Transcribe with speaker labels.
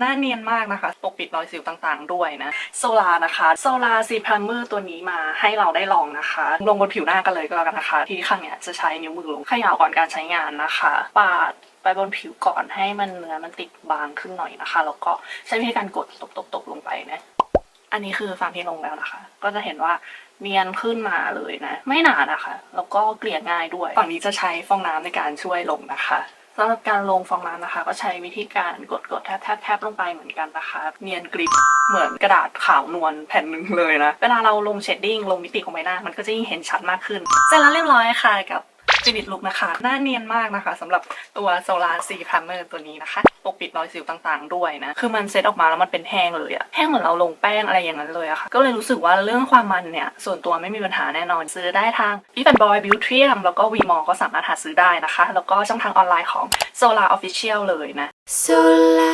Speaker 1: หน้าเนียนมากนะคะปกปิดรอยสิวต่างๆ ด้วยนะโซลานะคะโซลาซีพรามเมอร์ตัวนี้มาให้เราได้ลองนะคะ ลงบนผิวหน้ากันเลยก็แล้วกันนะคะ ที่ข้างเนี้ยจะใช้นิ้วมือลงขย่าก่อนการใช้งานนะคะ ปาดไปบนผิวก่อนให้มันเนื้อมันติดบางขึ้นหน่อยนะคะ แล้วก็ใช้วิธีการกดตบๆๆลงไปนะอันนี้คือฝั่งที่ลงแล้วนะคะ ก็จะเห็นว่าเนียนขึ้นมาเลยนะ ไม่หนานะคะ แล้วก็เกลี่ยง่ายด้วย ฝั่งนี้จะใช้ฟองน้ำในการช่วยลงนะคะ สำหรับการลงฟองน้ำนะคะ ก็ใช้วิธีการกดกดๆแทบแทบแทบลงไปเหมือนกันนะคะ เนียนกริบเหมือนกระดาษขาวนวลแผ่นหนึ่งเลยนะ เวลาเราลงเชดดิ้งลงมิติของใบหน้า มันก็จะยิ่งเห็นชัดมากขึ้นเสร็จแล้วเรียบร้อยค่ะกับ ฟินิชลุกนะคะ หน้าเนียนมากนะคะสำหรับตัวโซลาร์ซีพรามเมอร์ตัวนี้นะคะปกปิดรอยสิวต่างๆด้วยนะ คือมันเซตออกมาแล้วมันเป็นแห้งเลยอะแห้งเหมือนเราลงแป้งอะไรอย่างนั้นเลยอะค่ะ ก็เลยรู้สึกว่าเรื่องความมันเนี่ย ส่วนตัวไม่มีปัญหาแน่นอน ซื้อได้ทาง e f a n Boy Beauty แล้วก็ v m o ก็สามารถหาซื้อได้นะคะ แล้วก็ช่องทางออนไลน์ของ Solar Official เลยนะ
Speaker 2: Sola,